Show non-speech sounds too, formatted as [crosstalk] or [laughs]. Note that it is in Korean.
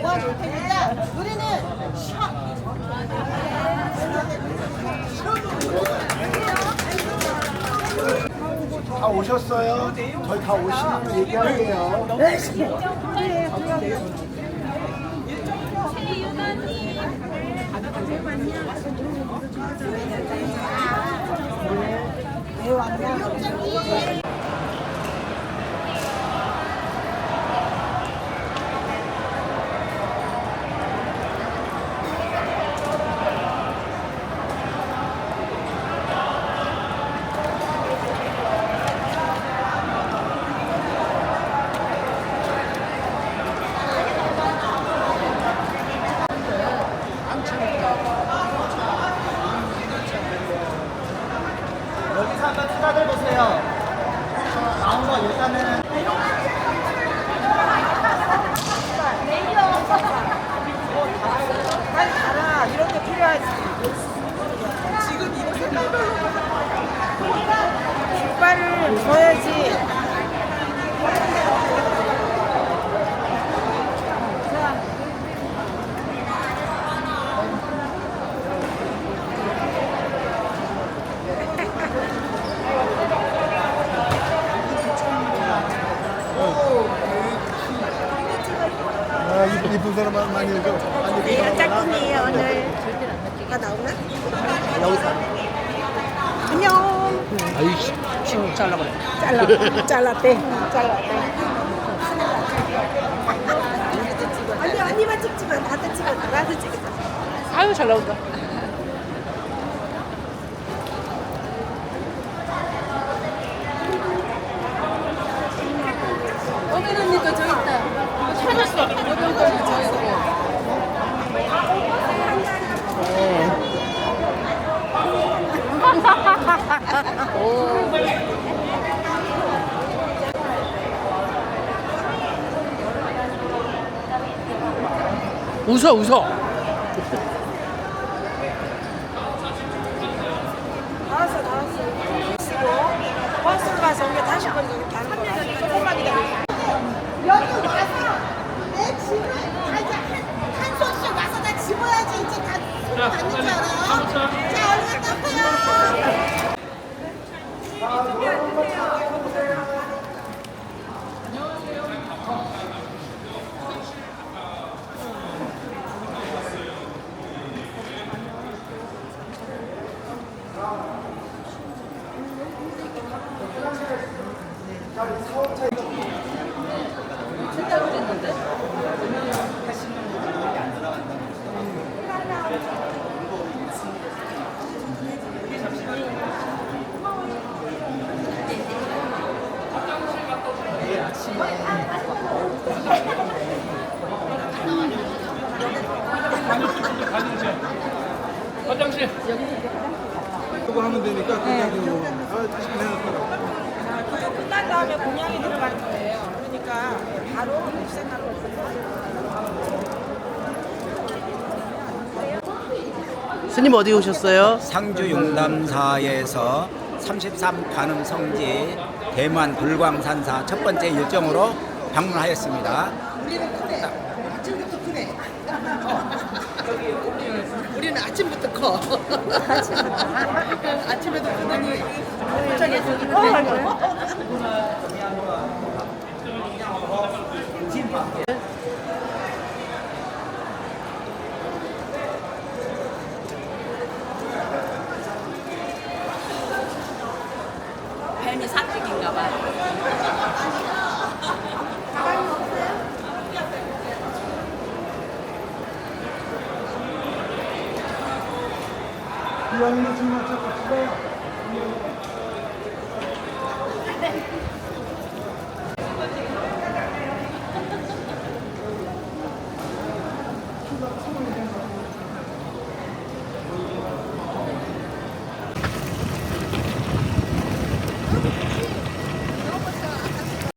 모아놓을 테니까 우리는 쉬어. 다 오셨어요? 저희 다 오시면 얘기할게요. 여기서 한번 보세요. 나온 거 일단은 빨리 가라. 이런 게 필요하지. 지금 이거 색깔별로. 깃발을 줘야지. 아, 이쁜, 이쁜 사람만 많이. 많이 내가 짝꿍이에요 오늘. 다 나오나? 여기서. 안녕. 아이씨 칭 잘라버려. 잘라. [laughs] 잘랐대. 잘랐대. 언니 언니만 찍지 마. 다들 찍어. 나도 찍어. 아유 잘 나온다. 어떤 언니도 저기 있다. 찾았어. 어떤 언니 저기 있어. 웃어 웃어. 나왔어 나왔어. 쓰고 버스 가서 우리 다시 번도 이렇게 하는 거야. 조금만 기다려. 여기 와서 내 집을 다 이제 한, 한 손씩 와서 다 집어야지 이제 다 쓰고 다닐 줄 알아 그거 하면 되니까 그냥 뭐, 아, 다시 내놨더라고. 끝난 다음에 공양이 들어갈 거예요. 그러니까 바로 입생하는 스님 어디 오셨어요? 상주 용담사에서 33 관음 성지 대만 불광산사 첫 번째 일정으로 방문하였습니다. 우리는 커. [laughs] 아침에도 크더니 뱀이 좀 맞춰 갑시다.